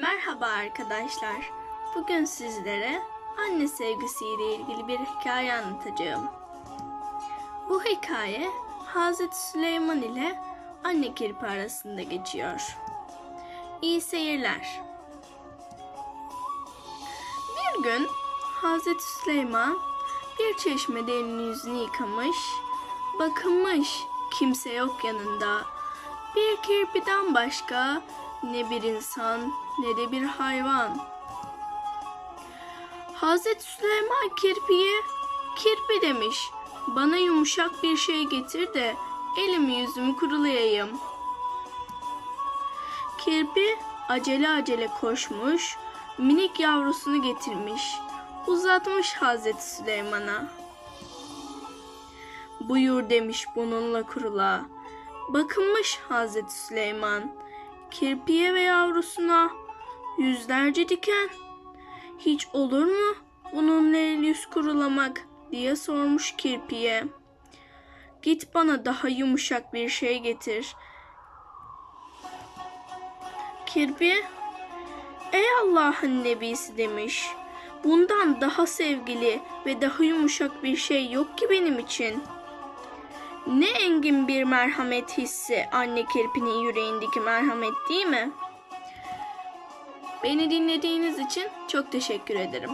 Merhaba arkadaşlar. Bugün sizlere anne sevgisiyle ilgili bir hikaye anlatacağım. Bu hikaye Hazreti Süleyman ile anne kirpi arasında geçiyor. İyi seyirler. Bir gün Hazreti Süleyman bir çeşmede elini yüzünü yıkamış, bakınmış kimse yok yanında. Bir kirpiden başka ne bir insan ne de bir hayvan. Hazreti Süleyman kirpiye kirpi demiş. Bana yumuşak bir şey getir de elimi yüzümü kurulayayım. Kirpi acele acele koşmuş, minik yavrusunu getirmiş, uzatmış Hazreti Süleyman'a. Buyur demiş bununla kurula. Bakınmış Hazreti Süleyman kirpiye ve yavrusuna yüzlerce diken. Hiç olur mu bununla yüz kurulamak diye sormuş kirpiye. Git bana daha yumuşak bir şey getir. Kirpi, ey Allah'ın nebisi demiş. Bundan daha sevgili ve daha yumuşak bir şey yok ki benim için.'' Ne engin bir merhamet hissi anne kirpinin yüreğindeki merhamet değil mi? Beni dinlediğiniz için çok teşekkür ederim.